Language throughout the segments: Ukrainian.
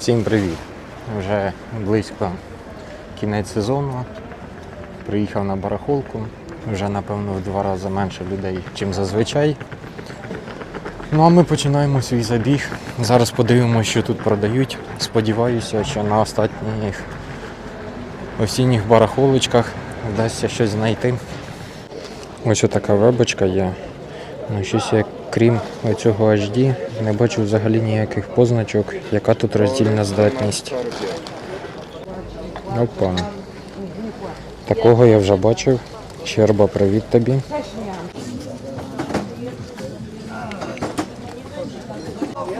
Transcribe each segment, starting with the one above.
Всім привіт! Вже близько кінець сезону. Приїхав на барахолку. Вже напевно в два рази менше людей, ніж зазвичай. Ну а ми починаємо свій забіг. Зараз подивимося, що тут продають. Сподіваюся, що на останніх осінніх барахолочках вдасться щось знайти. Ось така вебочка є. Ну, щось я, крім цього HD, не бачу взагалі ніяких позначок, яка тут роздільна здатність. Опа. Такого я вже бачив. Щерба, привіт тобі.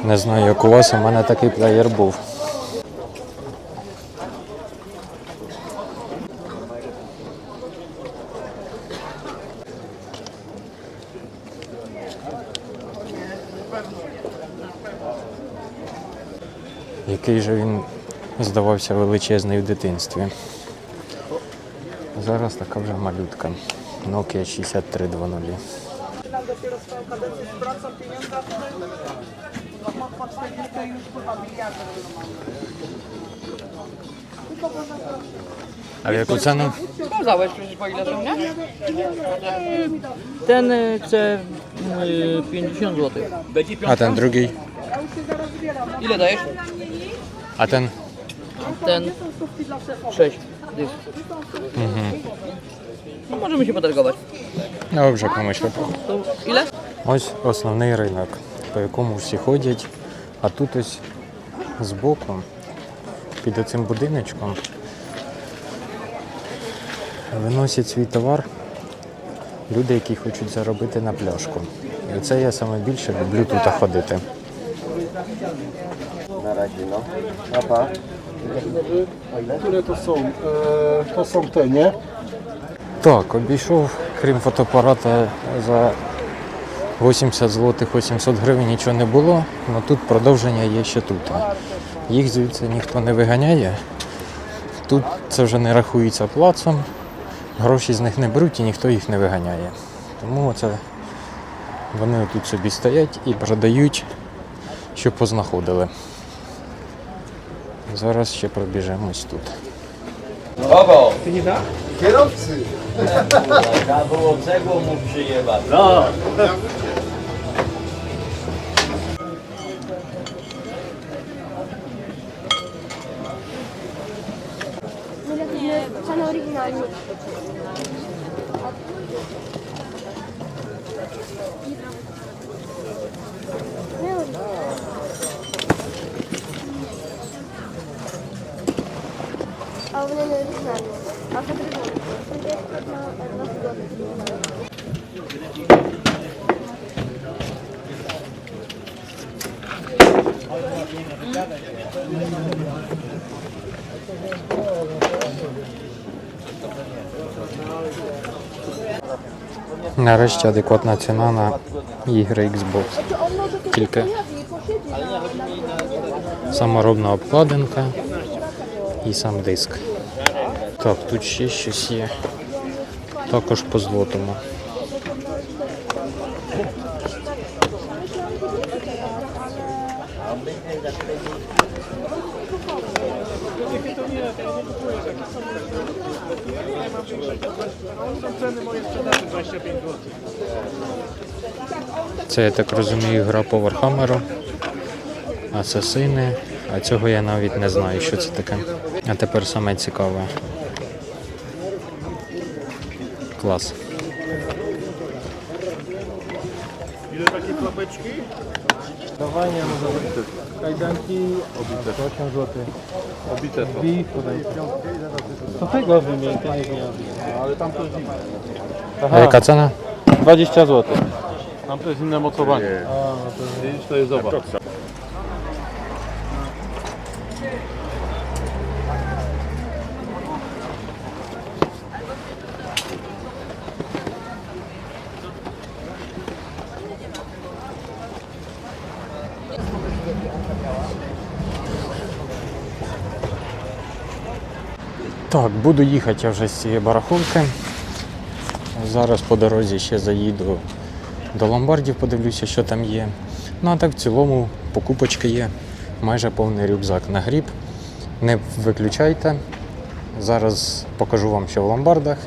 Не знаю, як у вас, у мене такий плеєр був. Який же він здавався величезний в дитинстві. Зараз така вже малютка. Nokia 6320. Nam dopiero swoją kadencję zwracam pieniądze, a tutaj mam podstawkę już chyba miliardy А в яку ціну? Nie? Ten y, 50 zł. А ten drugi? Ile dajesz? А ten? Ten 6 dych. No, możemy się potargować. Dobrze, випав. To ile? Ось основний ринок, по якому всі ходять. А тут ось збоку, під оцим будиночком, виносять свій товар люди, які хочуть заробити на пляшку. І оце я саме більше люблю тут ходити. Na razie, no. Papa. Które to są? E, to są te, nie? Так, обійшов, крім фотоапарата за 80 злотих 800 гривень нічого не було, але тут продовження є ще тут. Їх звідси ніхто не виганяє. Тут це вже не рахується плацом, гроші з них не беруть і ніхто їх не виганяє. Тому це вони тут собі стоять і продають, що познаходили. Zaraz się probierzemy tutaj. Kogo? Ty nie da? Kierowcy. Trzeba było cegłą mu przyjebać. No. Pan oryginalny. Нарешті адекватна ціна на ігри Xbox. Тільки саморобна обкладинка і сам диск. Так, тут ще щось є. Також по злотому. Це, я так розумію, гра по Вархаммеру. Асасини. А цього я навіть не знаю, що це таке. А тепер саме цікаве. Клас. Dawania może być kajdanki, obite 8 zł. Obite to. Drzwi, podaj. To tego wymień, to nie wiem. Ale tam to jest inne. А Aha, яка ціна? 20 zł. Tam to jest inne mocowanie. A, no to widzisz, to jest zobacz. Так, буду їхати вже з цієї барахолки. Зараз по дорозі ще заїду до ломбардів, подивлюся, що там є. Ну а так в цілому покупочки є. майже повний рюкзак на гріб. Не виключайте. Зараз покажу вам, що в ломбардах.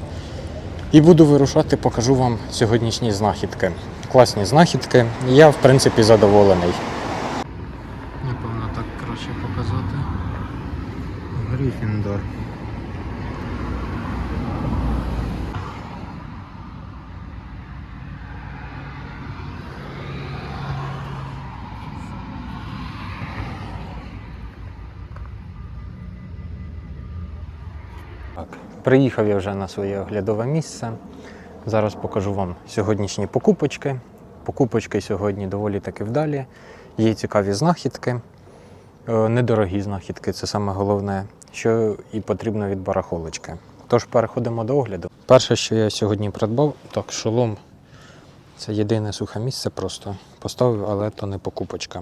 І буду вирушати, покажу вам сьогоднішні знахідки. Класні знахідки. Я, в принципі, задоволений. Напевно, так краще показати. Грифіндор. Так, приїхав я вже на своє оглядове місце. Зараз покажу вам сьогоднішні покупочки. Покупочки сьогодні доволі таки вдалі. Є цікаві знахідки, Е, недорогі знахідки це саме головне, що і потрібно від барахолочки. Тож переходимо до огляду. Перше, що я сьогодні придбав, так, шолом. Це єдине сухе місце просто поставив, але то не покупочка.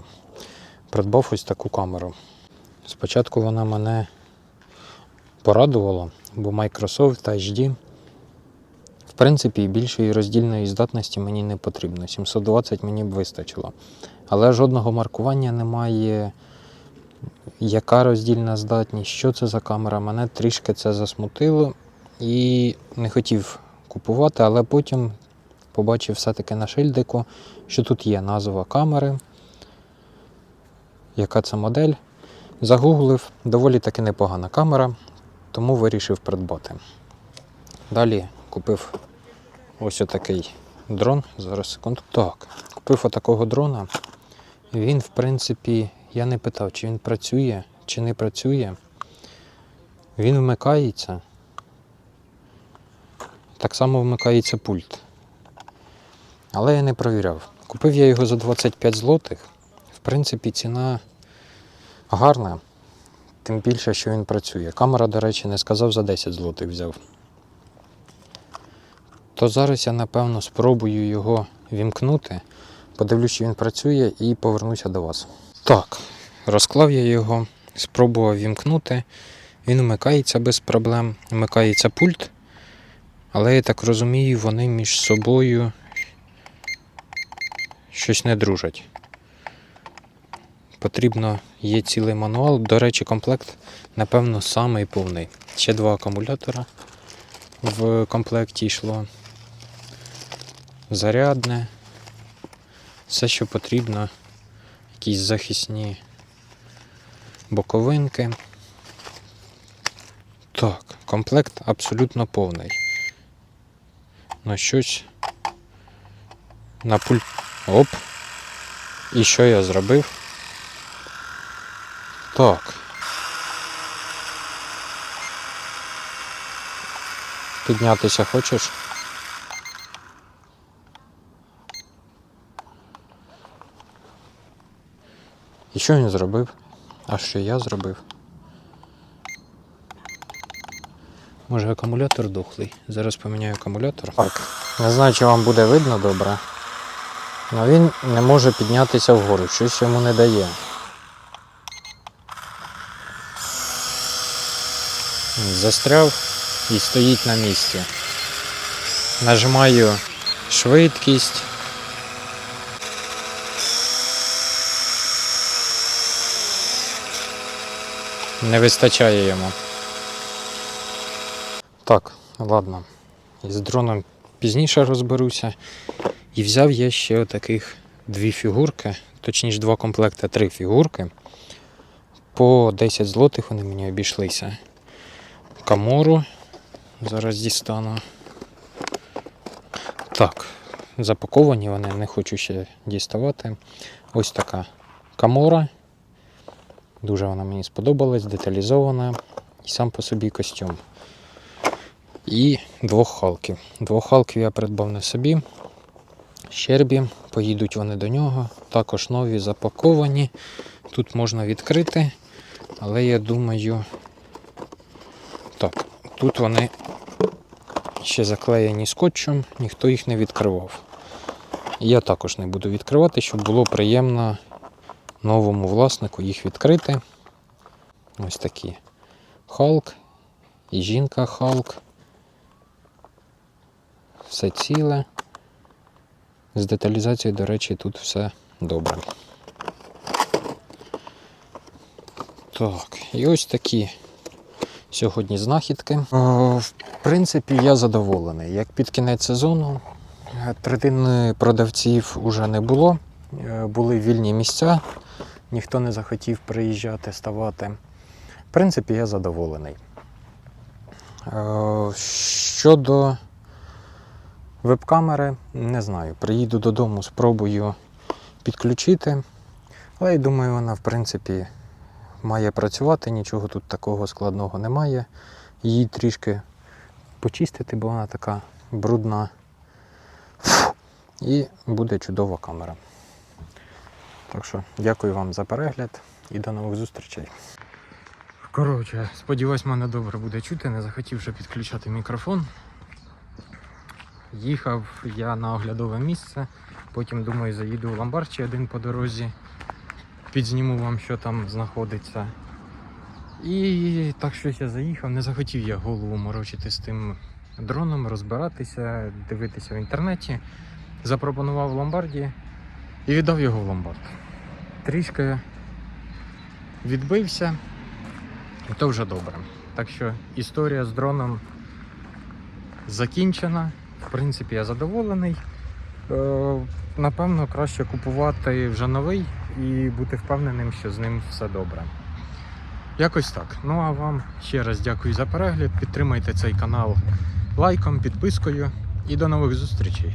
Придбав ось таку камеру. Спочатку вона мене порадувала, бо Microsoft HD в принципі, більшої роздільної здатності мені не потрібно. 720 мені б вистачило. Але жодного маркування немає, яка роздільна здатність, що це за камера. Мене трішки це засмутило і не хотів купувати, але потім побачив все-таки на шильдику, що тут є назва камери, яка це модель. Загуглив, доволі таки непогана камера, тому вирішив придбати. Далі купив ось отакий дрон. Зараз секунду. Так, купив отакого дрона. Він, в принципі, я не питав, чи він працює, чи не працює. Він вмикається. Так само вмикається пульт. Але я не провіряв. Купив я його за 25 злотих. В принципі, ціна гарна. Тим більше, що він працює. Камера, до речі, не сказав за 10 злотих взяв. То зараз я, напевно, спробую його вімкнути, подивлюсь, чи він працює, і повернуся до вас. Так, розклав я його, спробував вімкнути. Він вмикається без проблем, вмикається пульт, але я так розумію, вони між собою щось не дружать. Потрібно, є цілий мануал. До речі, комплект, напевно, самий повний. Ще два акумулятора в комплекті йшло. Зарядне. Все, що потрібно. Якісь захисні боковинки. Так, комплект абсолютно повний. Ну щось на пульт. Оп. І що я зробив? Так. Піднятися хочеш? І що він зробив? А що я зробив? Може акумулятор дохлий. Зараз поміняю акумулятор. Так. Не знаю, чи вам буде видно добре. Але він не може піднятися вгору, щось йому не дає. Застряв і стоїть на місці. Нажимаю швидкість. Не вистачає йому. Так, ладно. З дроном пізніше розберуся. І взяв я ще таких дві фігурки, точніше два комплекти, три фігурки. По 10 злотих вони мені обійшлися. Камору. Зараз дістану. Так, запаковані вони, не хочу ще діставати. Ось така камора. Дуже вона мені сподобалась, деталізована і сам по собі костюм. І двох халків. Двох халків я придбав на собі. Щербі, поїдуть вони до нього. Також нові запаковані. Тут можна відкрити, але я думаю. Тут вони ще заклеєні скотчем, ніхто їх не відкривав. Я також не буду відкривати, щоб було приємно новому власнику їх відкрити. Ось такі. Халк і жінка Халк. Все ціле. З деталізацією, до речі, тут все добре. Так, і ось такі сьогодні знахідки. Е, В принципі, я задоволений. Як під кінець сезону е, третини продавців уже не було. Е, Були вільні місця, ніхто не захотів приїжджати, ставати. В принципі, я задоволений. Щодо веб-камери, не знаю. Приїду додому, спробую підключити. Але я думаю, вона, в принципі, має працювати, нічого тут такого складного немає. Її трішки почистити, бо вона така брудна. Фу. І буде чудова камера. Так що дякую вам за перегляд і до нових зустрічей. Коротше, сподіваюсь, мене добре буде чути, не захотів ще підключати мікрофон. Їхав я на оглядове місце, потім думаю, заїду в ломбард ще один по дорозі підзніму вам, що там знаходиться. І так щось я заїхав, не захотів я голову морочити з тим дроном, розбиратися, дивитися в інтернеті. Запропонував в ломбарді і віддав його в ломбард. Трішки відбився, і то вже добре. Так що історія з дроном закінчена. В принципі, я задоволений. Е, Напевно, краще купувати вже новий і бути впевненим, що з ним все добре. Якось так. Ну а вам ще раз дякую за перегляд. Підтримайте цей канал лайком, підпискою і до нових зустрічей.